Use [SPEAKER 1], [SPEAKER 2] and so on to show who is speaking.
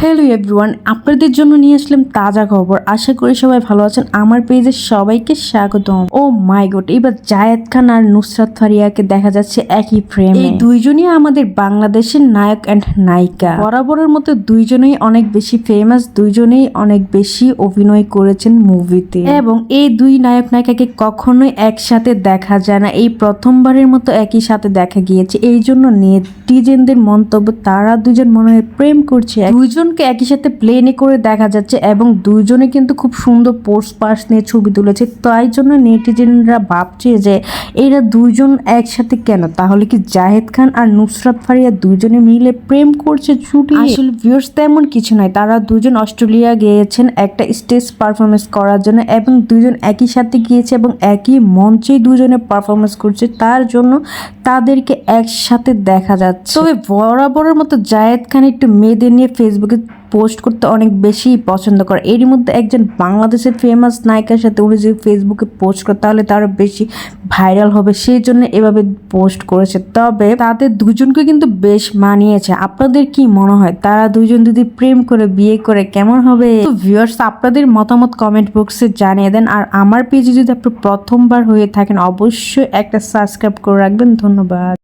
[SPEAKER 1] Hello everyone আপনাদের জন্য নিয়ে আসলাম তাজা খবর। আশা করি সবাই ভালো আছেন। আমার পেজে সবাইকে স্বাগতম। ও মাই গড এবার জায়েদ খান আর নুসরাত ফারিয়াকে দেখা যাচ্ছে একই ফ্রেমে এই দুইজনই আমাদের বাংলাদেশের নায়ক অ্যান্ড নায়িকা। বরাবরের মতো দুইজনেই অনেক বেশি ফেমাস দুইজনেই অনেক বেশি অভিনয় করেছেন মুভিতে এবং এই দুই নায়ক নায়িকাকে কখনোই একসাথে দেখা যায় না। এই প্রথমবারের মতো একই সাথে দেখা গিয়েছে। এই জন্য নেটিজেনদের মন্তব্য তারা দুজন মনে হয় প্রেম করছে। দুইজনকে একই সাথে প্লেনে করে দেখা যাচ্ছে এবং দুইজনে কিন্তু খুব সুন্দর পোস্ট পাস নিয়ে ছবি তুলেছে। তাই জন্য নেটিজেনরা ভাবছে যে এরা দুজন একসাথে কেন? তাহলে কি জাহেদ খান আর নুসরাত ফারিয়া দুজনে মিলে প্রেম করছে ছুটি? আসলে ভিউয়ার্স তেমন কিছু নয়। তারা দুজন অস্ট্রেলিয়া গিয়েছেন একটা স্টেজ পারফরমেন্স করার জন্য এবং দুজন একই সাথে গিয়েছে এবং একই মঞ্চেই দুজনে পারফরমেন্স করছে। তার জন্য তাদেরকে একসাথে দেখা যাচ্ছে। তবে বরাবরের মতো জায়েদ খান একটু মেয়েদের নিয়ে ফেসবুকে পোস্ট করতে অনেক বেশি পছন্দ করে। এরই মধ্যে একজন বাংলাদেশের ফেমাস নায়িকার সাথে উনি যদি ফেসবুকে পোস্ট করে, তাহলে তারও বেশি ভাইরাল হবে। সেই জন্য এভাবে পোস্ট করেছে। তবে তাদের দুজনকে কিন্তু বেশ মানিয়েছে। আপনাদের কি মনে হয়, তারা দুজন যদি প্রেম করে, বিয়ে করে, কেমন হবে? তো ভিউয়ার্স আপনাদের মতামত কমেন্ট বক্সে জানিয়ে দেন। আর আমার পেজে যদি আপনি প্রথমবার হয়ে থাকেন, অবশ্যই একটা সাবস্ক্রাইব করে রাখবেন। ধন্যবাদ।